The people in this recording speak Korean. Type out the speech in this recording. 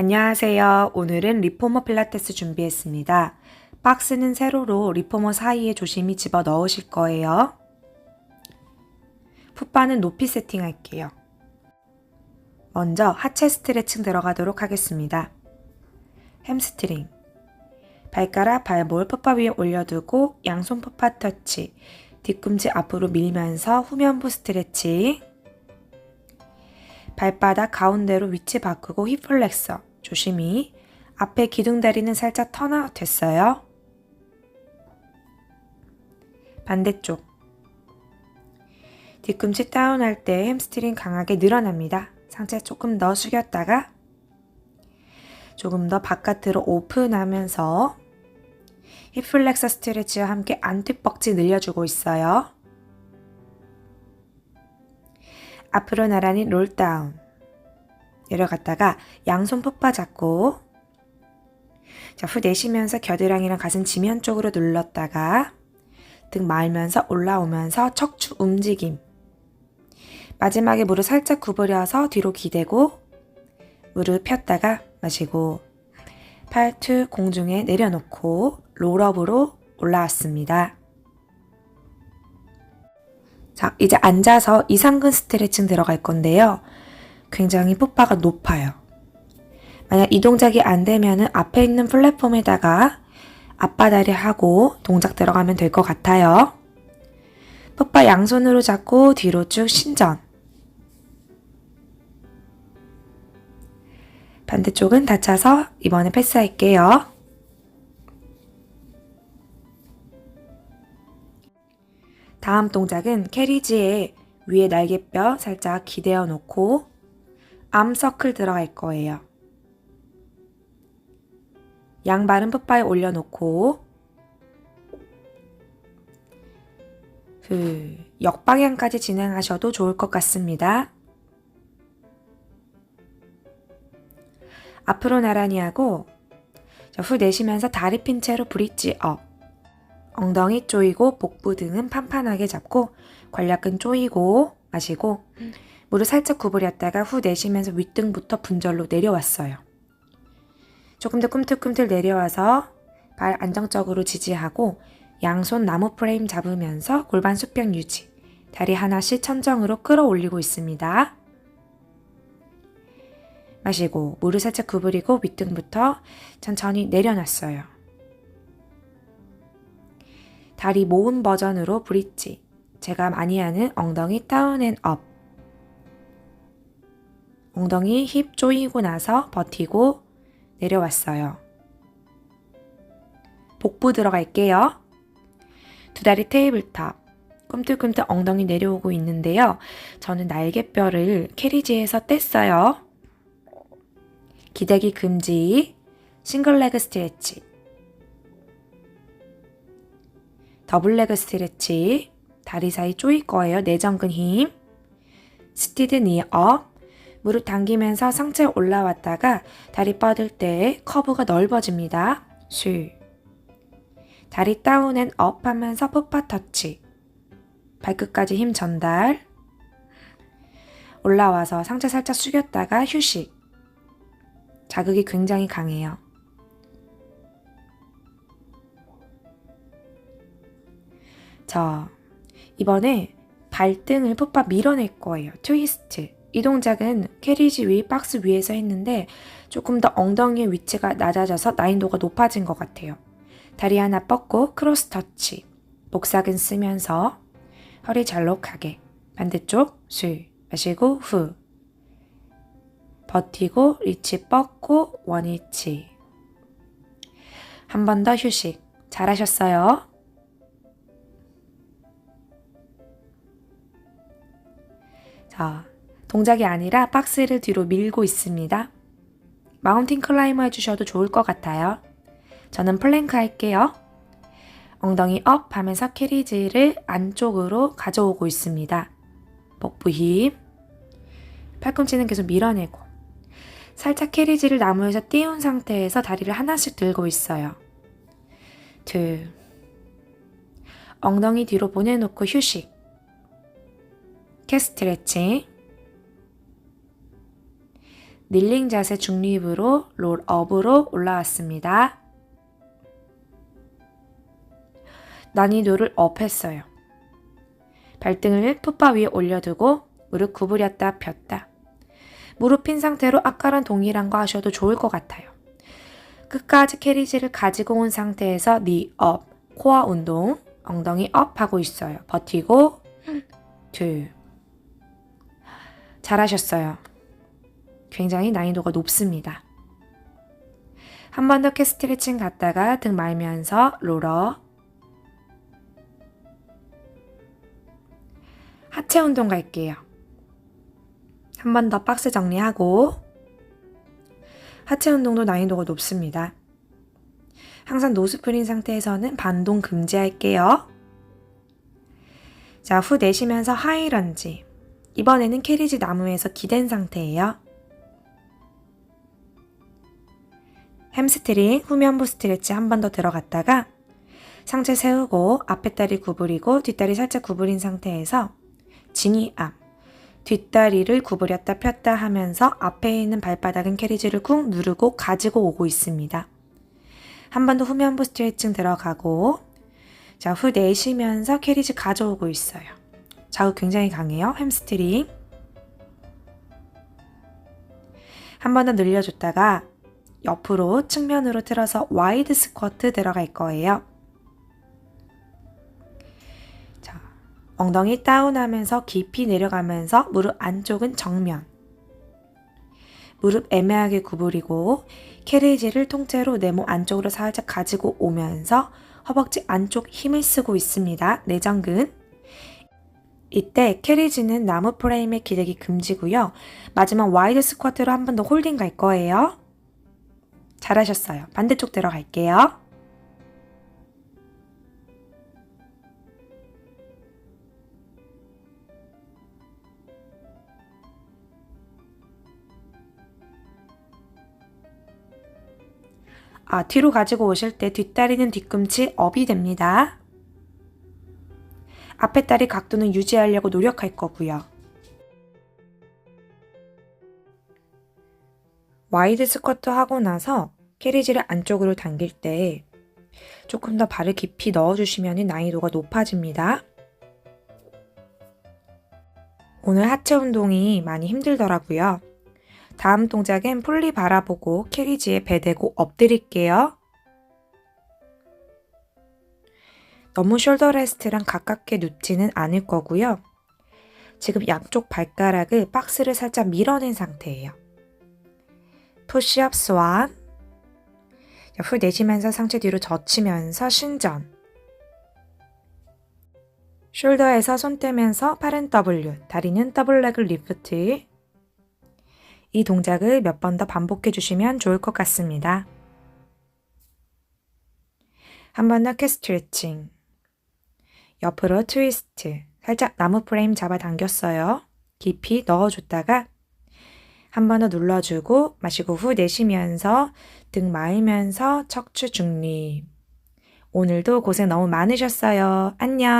안녕하세요. 오늘은 리포머 필라테스 준비했습니다. 박스는 세로로 리포머 사이에 조심히 집어 넣으실 거예요. 풋바는 높이 세팅할게요. 먼저 하체 스트레칭 들어가도록 하겠습니다. 햄스트링. 발가락 발볼 풋바 위에 올려두고 양손 풋바 터치. 뒤꿈치 앞으로 밀면서 후면부 스트레칭. 발바닥 가운데로 위치 바꾸고 힙 플렉서. 조심히. 앞에 기둥다리는 살짝 턴아웃 됐어요. 반대쪽. 뒤꿈치 다운할 때 햄스트링 강하게 늘어납니다. 상체 조금 더 숙였다가 조금 더 바깥으로 오픈하면서 힙플렉서 스트레치와 함께 안뒷벅지 늘려주고 있어요. 앞으로 나란히 롤다운. 내려갔다가 양손 풋바 잡고 자, 후 내쉬면서 겨드랑이랑 가슴 지면 쪽으로 눌렀다가 등 말면서 올라오면서 척추 움직임. 마지막에 무릎 살짝 구부려서 뒤로 기대고 무릎 폈다가 마시고 팔투 공중에 내려놓고 롤업으로 올라왔습니다. 자, 이제 앉아서 이상근 스트레칭 들어갈 건데요. 굉장히 풋바가 높아요. 만약 이 동작이 안 되면은 앞에 있는 플랫폼에다가 앞바다리 하고 동작 들어가면 될 것 같아요. 풋바 양손으로 잡고 뒤로 쭉 신전. 반대쪽은 닫혀서 이번에 패스할게요. 다음 동작은 캐리지에 위에 날개뼈 살짝 기대어 놓고 암서클 들어갈 거예요. 양발은 풋바에 올려놓고 그 역방향까지 진행하셔도 좋을 것 같습니다. 앞으로 나란히 하고 후 내쉬면서 다리 핀 채로 브릿지 업 엉덩이 조이고 복부 등은 판판하게 잡고 관략근 조이고 마시고 무릎 살짝 구부렸다가 후 내쉬면서 윗등부터 분절로 내려왔어요. 조금 더 꿈틀꿈틀 내려와서 발 안정적으로 지지하고 양손 나무 프레임 잡으면서 골반 수평 유지. 다리 하나씩 천정으로 끌어올리고 있습니다. 마시고 무릎 살짝 구부리고 윗등부터 천천히 내려놨어요. 다리 모은 버전으로 브릿지. 제가 많이 하는 엉덩이 다운 앤 업. 엉덩이 힙 조이고 나서 버티고 내려왔어요. 복부 들어갈게요. 두 다리 테이블탑. 꿈틀꿈틀 엉덩이 내려오고 있는데요. 저는 날개뼈를 캐리지에서 뗐어요. 기대기 금지. 싱글레그 스트레치. 더블레그 스트레치. 다리 사이 조일 거예요. 내전근 힘. 스티드 니업. 무릎 당기면서 상체 올라왔다가 다리 뻗을 때 커브가 넓어집니다. 쉬. 다리 다운 앤 업 하면서 풋파 터치. 발끝까지 힘 전달. 올라와서 상체 살짝 숙였다가 휴식. 자극이 굉장히 강해요. 자, 이번에 발등을 풋바 밀어낼 거예요. 트위스트. 이 동작은 캐리지 위 박스 위에서 했는데 조금 더 엉덩이의 위치가 낮아져서 난이도가 높아진 것 같아요. 다리 하나 뻗고 크로스 터치. 복사근 쓰면서 허리 잘록하게. 반대쪽 술 마시고 후. 버티고 리치 뻗고 원위치. 한 번 더 휴식. 잘하셨어요. 자, 동작이 아니라 박스를 뒤로 밀고 있습니다. 마운틴 클라이머 해주셔도 좋을 것 같아요. 저는 플랭크 할게요. 엉덩이 업 하면서 캐리지를 안쪽으로 가져오고 있습니다. 복부 힘. 팔꿈치는 계속 밀어내고. 살짝 캐리지를 나무에서 띄운 상태에서 다리를 하나씩 들고 있어요. 둘. 엉덩이 뒤로 보내놓고 휴식. 캐 스트레칭. 닐링 자세 중립으로 롤업으로 올라왔습니다. 난이도를 업했어요. 발등을 풋바 위에 올려두고 무릎 구부렸다 폈다. 무릎 핀 상태로 아까랑 동일한 거 하셔도 좋을 것 같아요. 끝까지 캐리지를 가지고 온 상태에서 니 업, 코어 운동, 엉덩이 업 하고 있어요. 버티고 둘. 잘하셨어요. 굉장히 난이도가 높습니다. 한 번 더 캐스트레칭 갔다가 등 말면서 롤업. 하체 운동 갈게요. 한 번 더 박스 정리하고 하체 운동도 난이도가 높습니다. 항상 노스프린 상태에서는 반동 금지할게요. 자, 후 내쉬면서 하이런지. 이번에는 캐리지 나무에서 기댄 상태예요. 햄스트링, 후면부 스트레치 한 번 더 들어갔다가 상체 세우고 앞에 다리 구부리고 뒷다리 살짝 구부린 상태에서 지니암, 뒷다리를 구부렸다 폈다 하면서 앞에 있는 발바닥은 캐리지를 꾹 누르고 가지고 오고 있습니다. 한 번 더 후면부 스트레칭 들어가고 자, 후 내쉬면서 캐리지 가져오고 있어요. 좌우 굉장히 강해요. 햄스트링. 한 번 더 늘려줬다가 옆으로 측면으로 틀어서 와이드 스쿼트 들어갈 거예요. 자, 엉덩이 다운하면서 깊이 내려가면서 무릎 안쪽은 정면. 무릎 애매하게 구부리고 캐리지를 통째로 내 몸 안쪽으로 살짝 가지고 오면서 허벅지 안쪽 힘을 쓰고 있습니다. 내전근. 이때 캐리지는 나무 프레임에 기대기 금지고요. 마지막 와이드 스쿼트로 한 번 더 홀딩 갈 거예요. 잘하셨어요. 반대쪽 들어갈게요. 아, 뒤로 가지고 오실 때 뒷다리는 뒤꿈치 업이 됩니다. 앞에 다리 각도는 유지하려고 노력할 거고요. 와이드 스쿼트 하고 나서 캐리지를 안쪽으로 당길 때 조금 더 발을 깊이 넣어주시면 난이도가 높아집니다. 오늘 하체 운동이 많이 힘들더라고요. 다음 동작엔 폴리 바라보고 캐리지에 배 대고 엎드릴게요. 너무 숄더 레스트랑 가깝게 눕지는 않을 거고요. 지금 양쪽 발가락을 박스를 살짝 밀어낸 상태예요. 푸시업 스완 후 내쉬면서 상체 뒤로 젖히면서 신전 숄더에서 손 떼면서 팔은 W, 다리는 더블레그 리프트 이 동작을 몇 번 더 반복해 주시면 좋을 것 같습니다. 한 번 더 캐스트레칭 옆으로 트위스트 살짝 나무 프레임 잡아 당겼어요. 깊이 넣어줬다가 한 번 더 눌러주고 마시고 후 내쉬면서 등 마이면서 척추 중립. 오늘도 고생 너무 많으셨어요. 안녕.